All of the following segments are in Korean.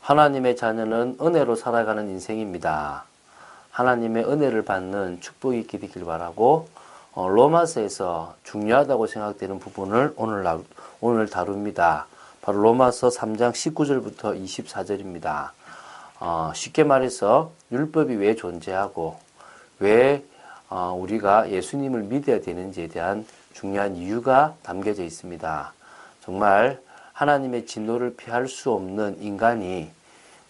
하나님의 자녀는 은혜로 살아가는 인생입니다. 하나님의 은혜를 받는 축복이 있게 되길 바라고 어, 로마서에서 중요하다고 생각되는 부분을 오늘 나- 오늘 다룹니다. 바로 로마서 3장 19절부터 24절입니다. 어, 쉽게 말해서 율법이 왜 존재하고 왜 어, 우리가 예수님을 믿어야 되는지에 대한 중요한 이유가 담겨져 있습니다. 정말 하나님의 진노를 피할 수 없는 인간이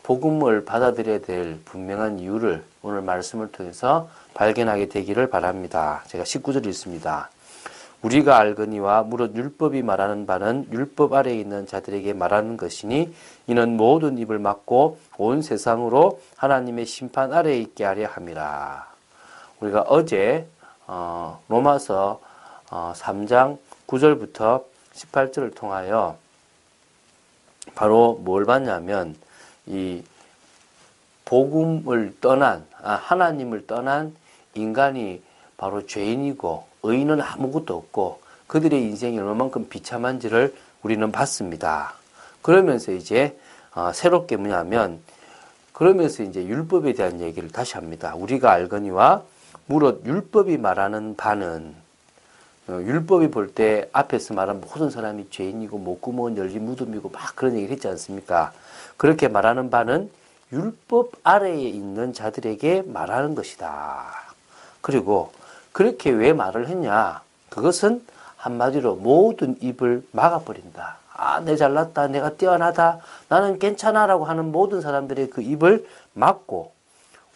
복음을 받아들여야 될 분명한 이유를 오늘 말씀을 통해서 발견하게 되기를 바랍니다. 제가 19절 읽습니다. 우리가 알거니와 무릇 율법이 말하는 바는 율법 아래에 있는 자들에게 말하는 것이니 이는 모든 입을 막고 온 세상으로 하나님의 심판 아래에 있게 하려 함이라. 우리가 어제 어, 로마서 어, 3장 9절부터 18절을 통하여 바로 뭘 봤냐면 이 복음을 떠난 아, 하나님을 떠난 인간이 바로 죄인이고 의인은 아무것도 없고 그들의 인생이 얼마만큼 비참한지를 우리는 봤습니다. 그러면서 이제 어, 새롭게 뭐냐면 그러면서 이제 율법에 대한 얘기를 다시 합니다. 우리가 알거니와 무릇 율법이 말하는 바는 어, 율법이 볼 때 앞에서 말한 모든 사람이 죄인이고 목구멍은 열린 무덤이고 막 그런 얘기를 했지 않습니까? 그렇게 말하는 바는 율법 아래에 있는 자들에게 말하는 것이다. 그리고 그렇게 왜 말을 했냐? 그것은 한마디로 모든 입을 막아버린다. 아, 내 잘났다. 내가 뛰어나다. 나는 괜찮아라고 하는 모든 사람들의 그 입을 막고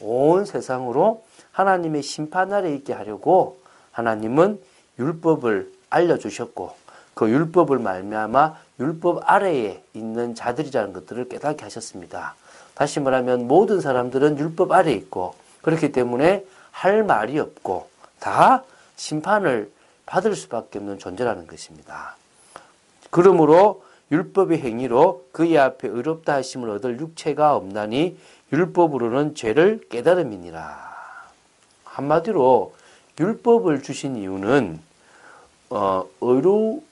온 세상으로 하나님의 심판 아래 있게 하려고 하나님은 율법을 알려주셨고 그 율법을 말미암아 율법 아래에 있는 자들이라는 것들을 깨닫게 하셨습니다. 다시 말하면 모든 사람들은 율법 아래에 있고 그렇기 때문에 할 말이 없고 다 심판을 받을 수밖에 없는 존재라는 것입니다. 그러므로 율법의 행위로 그의 앞에 의롭다 하심을 얻을 육체가 없나니 율법으로는 죄를 깨달음이니라. 한마디로 율법을 주신 이유는 어, 의로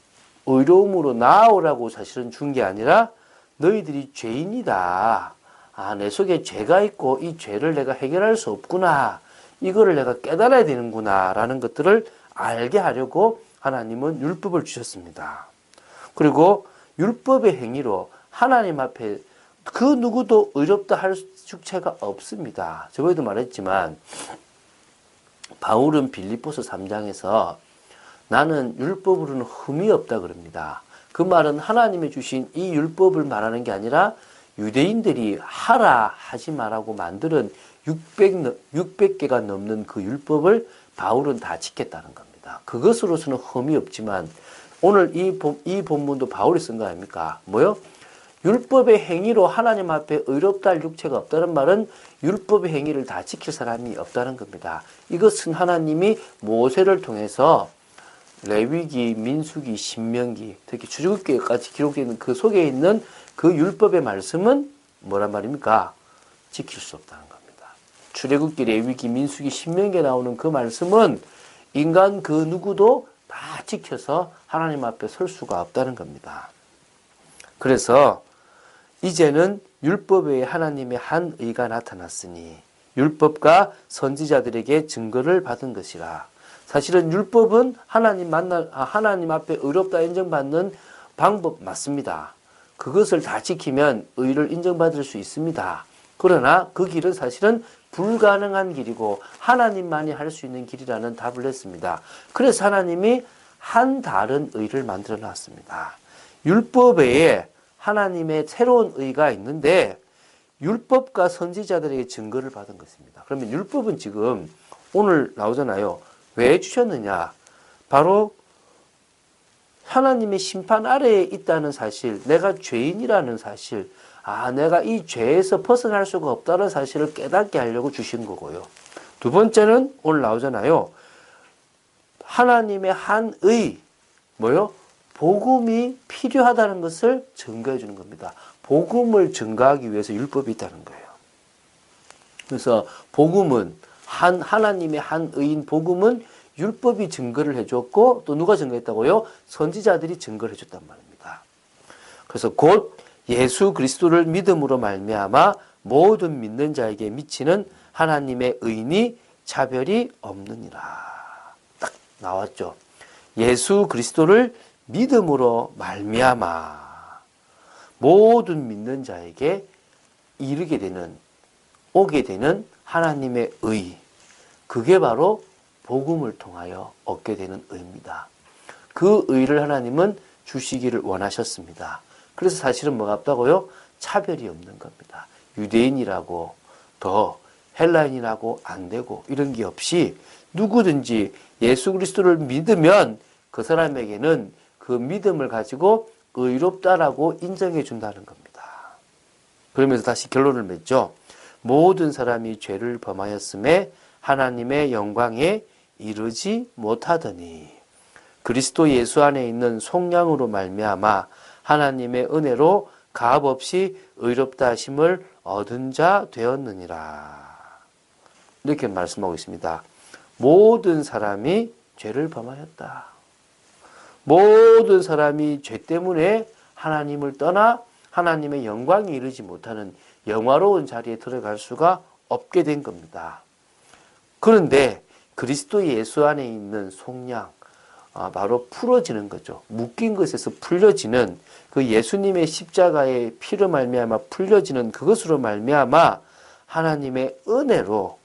의로움으로 나아오라고 사실은 준 게 아니라 너희들이 죄인이다. 아, 내 속에 죄가 있고 이 죄를 내가 해결할 수 없구나. 이거를 내가 깨달아야 되는구나. 라는 것들을 알게 하려고 하나님은 율법을 주셨습니다. 그리고 율법의 행위로 하나님 앞에 그 누구도 의롭다 할 축체가 없습니다. 저번에도 말했지만 바울은 빌립보서 3장에서 나는 율법으로는 흠이 없다 그럽니다. 그 말은 하나님이 주신 이 율법을 말하는 게 아니라 유대인들이 하라 하지 말라고 만드는 600, 600개가 넘는 그 율법을 바울은 다 지켰다는 겁니다. 그것으로서는 흠이 없지만 오늘 이, 본- 이 본문도 바울이 쓴 거 아닙니까? 뭐요? 율법의 행위로 하나님 앞에 의롭다 할 육체가 없다는 말은 율법의 행위를 다 지킬 사람이 없다는 겁니다. 이것은 하나님이 모세를 통해서 레위기, 민수기, 신명기, 특히 출애굽기까지 기록되어 있는 그 속에 있는 그 율법의 말씀은 뭐란 말입니까? 지킬 수 없다는 겁니다. 출애굽기, 레위기, 민수기, 신명기에 나오는 그 말씀은 인간 그 누구도 다 지켜서 하나님 앞에 설 수가 없다는 겁니다. 그래서 이제는 율법 외에 하나님의 한 의가 나타났으니 율법과 선지자들에게 증거를 받은 것이라. 사실은 율법은 하나님 만나 아, 하나님 앞에 의롭다 인정받는 방법 맞습니다. 그것을 다 지키면 의를 인정받을 수 있습니다. 그러나 그 길은 사실은 불가능한 길이고 하나님만이 할 수 있는 길이라는 답을 냈습니다. 그래서 하나님이 한 다른 의를 만들어 놨습니다. 율법 외에 하나님의 새로운 의가 있는데 율법과 선지자들에게 증거를 받은 것입니다. 그러면 율법은 지금 오늘 나오잖아요. 왜 주셨느냐? 바로 하나님의 심판 아래에 있다는 사실, 내가 죄인이라는 사실, 아, 내가 이 죄에서 벗어날 수가 없다는 사실을 깨닫게 하려고 주신 거고요. 두 번째는 오늘 나오잖아요. 하나님의 한의, 뭐요? 복음이 필요하다는 것을 증거해 주는 겁니다. 복음을 증거하기 위해서 율법이 있다는 거예요. 그래서 복음은 한 하나님의 한 의인 복음은 율법이 증거를 해줬고 또 누가 증거했다고요? 선지자들이 증거를 해줬단 말입니다. 그래서 곧 예수 그리스도를 믿음으로 말미암아 모든 믿는 자에게 미치는 하나님의 의니 차별이 없느니라. 딱 나왔죠. 예수 그리스도를 믿음으로 말미암아 모든 믿는 자에게 이르게 되는 오게 되는 하나님의 의 그게 바로 복음을 통하여 얻게 되는 의입니다. 그 의를 하나님은 주시기를 원하셨습니다. 그래서 사실은 뭐가 없다고요? 차별이 없는 겁니다. 유대인이라고 더 헬라인이라고 안 되고 이런 게 없이 누구든지 예수 그리스도를 믿으면 그 사람에게는 그 믿음을 가지고 의롭다라고 인정해 준다는 겁니다. 그러면서 다시 결론을 맺죠. 모든 사람이 죄를 범하였음에 하나님의 영광에 이르지 못하더니 그리스도 예수 안에 있는 속량으로 말미암아 하나님의 은혜로 가압 없이 의롭다 하심을 얻은 자 되었느니라. 이렇게 말씀하고 있습니다. 모든 사람이 죄를 범하였다. 모든 사람이 죄 때문에 하나님을 떠나 하나님의 영광에 이르지 못하는 영화로운 자리에 들어갈 수가 없게 된 겁니다. 그런데 그리스도 예수 안에 있는 속량, 아, 바로 풀어지는 거죠. 묶인 것에서 풀려지는 그 예수님의 십자가의 피로 말미암아 풀려지는 그것으로 말미암아 하나님의 은혜로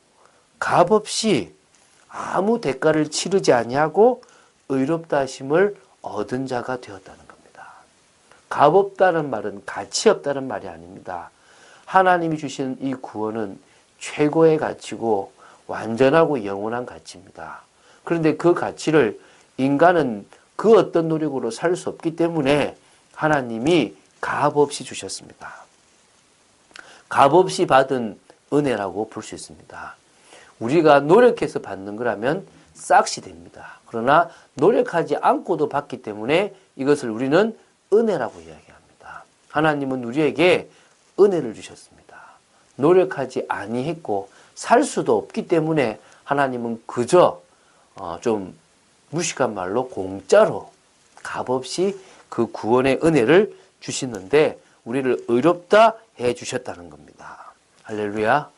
값없이 아무 대가를 치르지 아니하고 의롭다 하심을 얻은 자가 되었다는 겁니다. 값없다는 말은 가치 없다는 말이 아닙니다. 하나님이 주신 이 구원은 최고의 가치고 완전하고 영원한 가치입니다. 그런데 그 가치를 인간은 그 어떤 노력으로 살 수 없기 때문에 하나님이 값없이 주셨습니다. 값없이 받은 은혜라고 볼 수 있습니다. 우리가 노력해서 받는 거라면 싹시 됩니다. 그러나 노력하지 않고도 받기 때문에 이것을 우리는 은혜라고 이야기합니다. 하나님은 우리에게 은혜를 주셨습니다. 노력하지 아니했고 살 수도 없기 때문에 하나님은 그저 어, 좀 무식한 말로 공짜로 값없이 그 구원의 은혜를 주시는데 우리를 의롭다 해 주셨다는 겁니다. 할렐루야.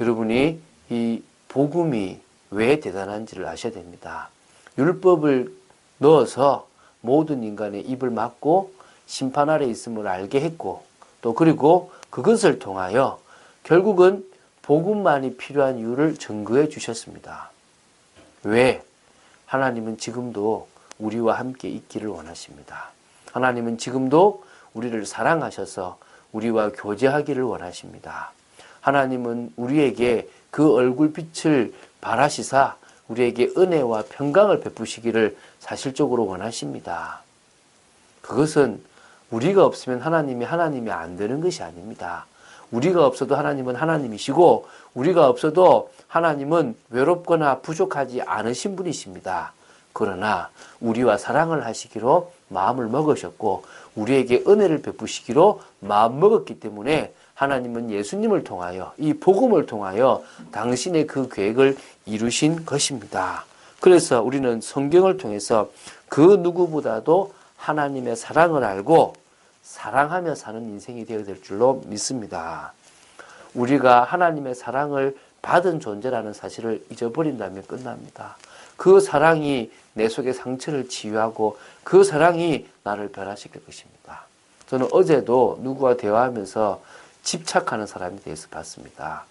여러분이 이 복음이 왜 대단한지를 아셔야 됩니다. 율법을 넣어서 모든 인간의 입을 막고 심판 아래 있음을 알게 했고 또 그리고 그것을 통하여 결국은 복음만이 필요한 이유를 증거해 주셨습니다. 왜? 하나님은 지금도 우리와 함께 있기를 원하십니다. 하나님은 지금도 우리를 사랑하셔서 우리와 교제하기를 원하십니다. 하나님은 우리에게 그 얼굴빛을 바라시사 우리에게 은혜와 평강을 베푸시기를 사실적으로 원하십니다. 그것은 우리가 없으면 하나님이 하나님이 안 되는 것이 아닙니다. 우리가 없어도 하나님은 하나님이시고 우리가 없어도 하나님은 외롭거나 부족하지 않으신 분이십니다. 그러나 우리와 사랑을 하시기로 마음을 먹으셨고 우리에게 은혜를 베푸시기로 마음 먹었기 때문에 하나님은 예수님을 통하여 이 복음을 통하여 당신의 그 계획을 이루신 것입니다. 그래서 우리는 성경을 통해서 그 누구보다도 하나님의 사랑을 알고 사랑하며 사는 인생이 되어야 될 줄로 믿습니다. 우리가 하나님의 사랑을 받은 존재라는 사실을 잊어버린다면 끝납니다. 그 사랑이 내 속의 상처를 치유하고 그 사랑이 나를 변화시킬 것입니다. 저는 어제도 누구와 대화하면서 집착하는 사람에 대해서 봤습니다.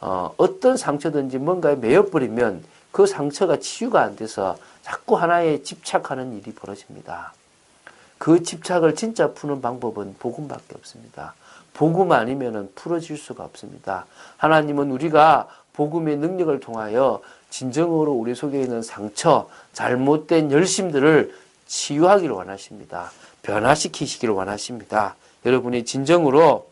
어, 어떤 상처든지 뭔가에 매여버리면 그 상처가 치유가 안 돼서 자꾸 하나에 집착하는 일이 벌어집니다. 그 집착을 진짜 푸는 방법은 복음밖에 없습니다. 복음 아니면 풀어질 수가 없습니다. 하나님은 우리가 복음의 능력을 통하여 진정으로 우리 속에 있는 상처, 잘못된 열심들을 치유하기를 원하십니다. 변화시키시기를 원하십니다. 여러분이 진정으로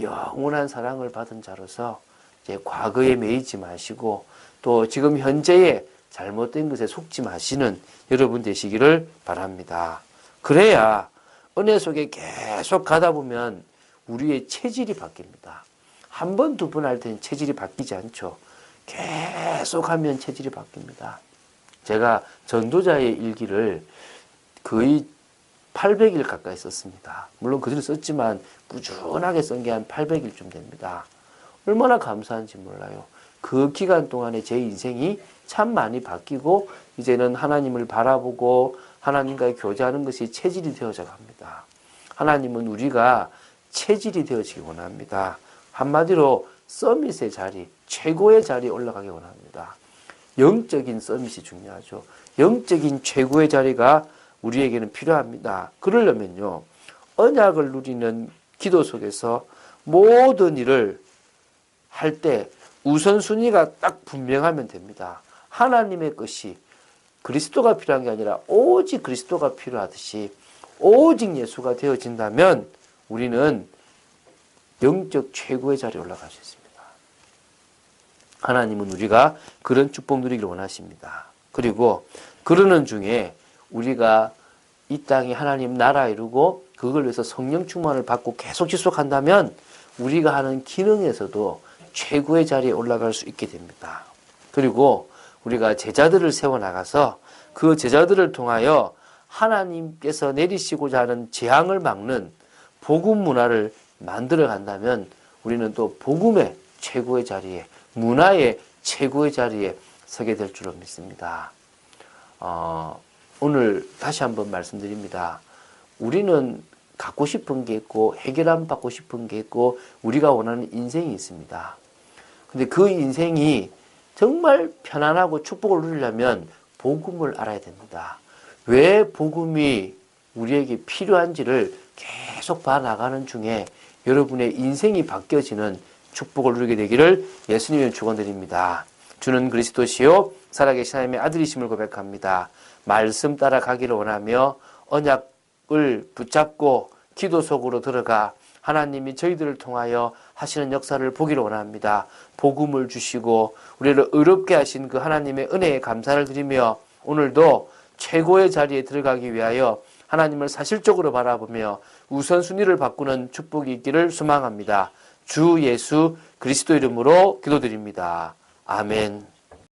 영원한 사랑을 받은 자로서 이제 과거에 매이지 마시고 또 지금 현재의 잘못된 것에 속지 마시는 여러분 되시기를 바랍니다. 그래야 은혜 속에 계속 가다 보면 우리의 체질이 바뀝니다. 한 번, 두 번 할 때는 체질이 바뀌지 않죠. 계속 하면 체질이 바뀝니다. 제가 전도자의 일기를 거의 800일 가까이 썼습니다. 물론 그들이 썼지만 꾸준하게 쓴 게 한 800일쯤 됩니다. 얼마나 감사한지 몰라요. 그 기간 동안에 제 인생이 참 많이 바뀌고 이제는 하나님을 바라보고 하나님과의 교제하는 것이 체질이 되어져 갑니다. 하나님은 우리가 체질이 되어지기 원합니다. 한마디로 서밋의 자리, 최고의 자리에 올라가기 원합니다. 영적인 서밋이 중요하죠. 영적인 최고의 자리가 우리에게는 필요합니다. 그러려면요, 언약을 누리는 기도 속에서 모든 일을 할 때 우선순위가 딱 분명하면 됩니다. 하나님의 것이 그리스도가 필요한 게 아니라 오직 그리스도가 필요하듯이 오직 예수가 되어진다면 우리는 영적 최고의 자리에 올라갈 수 있습니다. 하나님은 우리가 그런 축복 누리기를 원하십니다. 그리고 그러는 중에 우리가 이 땅에 하나님 나라 이루고 그걸 위해서 성령 충만을 받고 계속 지속한다면 우리가 하는 기능에서도 최고의 자리에 올라갈 수 있게 됩니다. 그리고 우리가 제자들을 세워 나가서 그 제자들을 통하여 하나님께서 내리시고자 하는 재앙을 막는 복음 문화를 만들어 간다면 우리는 또 복음의 최고의 자리에 문화의 최고의 자리에 서게 될 줄로 믿습니다. 어, 오늘 다시 한번 말씀드립니다. 우리는 갖고 싶은 게 있고 해결함 받고 싶은 게 있고 우리가 원하는 인생이 있습니다. 근데 그 인생이 정말 편안하고 축복을 누리려면 복음을 알아야 됩니다. 왜 복음이 우리에게 필요한지를 계속 봐 나가는 중에 여러분의 인생이 바뀌어지는 축복을 누리게 되기를 예수님의 축원드립니다. 주는 그리스도시요 살아계신 하나님의 아들이심을 고백합니다. 말씀 따라 가기를 원하며 언약을 붙잡고 기도 속으로 들어가 하나님이 저희들을 통하여 하시는 역사를 보기를 원합니다. 복음을 주시고 우리를 의롭게 하신 그 하나님의 은혜에 감사를 드리며 오늘도 최고의 자리에 들어가기 위하여 하나님을 사실적으로 바라보며 우선순위를 바꾸는 축복이 있기를 소망합니다. 주 예수 그리스도 이름으로 기도드립니다. 아멘.